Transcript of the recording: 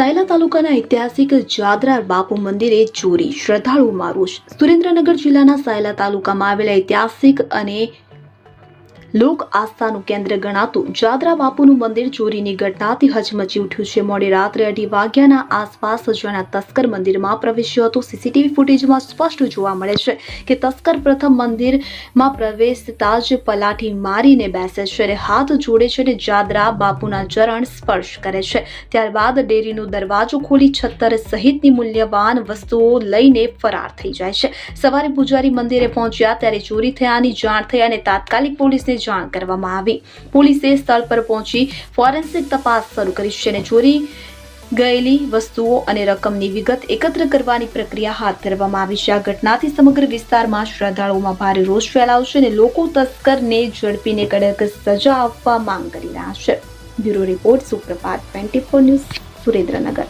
સાયલા તાલુકાના ઐતિહાસિક જાદરા બાપુ મંદિરે ચોરી, શ્રદ્ધાળુઓમાં રોષ. સુરેન્દ્રનગર જિલ્લાના સાયલા તાલુકામાં આવેલા ઐતિહાસિક અને લોક આસ્થાનું કેન્દ્ર ગણાતું જાદરા બાપુનું મંદિર ચોરીની ઘટનાથી હચમચી ઉઠ્યું છે. મોડી રાત્રે અઢી વાગ્યાના આસપાસ જણા તસ્કર મંદિરમાં પ્રવેશ્યો હતો. સીસીટીવી ફૂટેજમાં સ્પષ્ટ જોવા મળે છે કે તસ્કર પ્રથમ મંદિરમાં પ્રવેશતા જ પલાઠી મારીને બેસે છે અને હાથ જોડે છે અને જાદરા બાપુના ચરણ સ્પર્શ કરે છે. ત્યારબાદ ડેરીનો દરવાજો ખોલી છત્તર સહિતની મૂલ્યવાન વસ્તુઓ લઈને ફરાર થઈ જાય છે. સવારે પૂજારી મંદિરે પહોંચ્યા ત્યારે ચોરી થયાની જાણ થઈ અને તાત્કાલિક પોલીસને જાણ કરવામાં આવી. પોલીસે સ્થળ પર પહોંચી ફોરેન્સિક તપાસ શરૂ કરી છે અને ચોરી ગયેલી વસ્તુઓ અને રકમની વિગત એકત્ર કરવાની પ્રક્રિયા હાથ ધરવામાં આવી છે. આ ઘટનાથી સમગ્ર વિસ્તારમાં શ્રદ્ધાળુઓમાં ભારે રોષ ફેલાયો છે અને લોકો તસ્કરને ઝડપીને કડક સજા આપવા માંગ કરી રહ્યા છે. બ્યુરો રિપોર્ટ સુપ્રભાત, ટ્વેન્ટી ફોર ન્યૂઝ, સુરેન્દ્રનગર.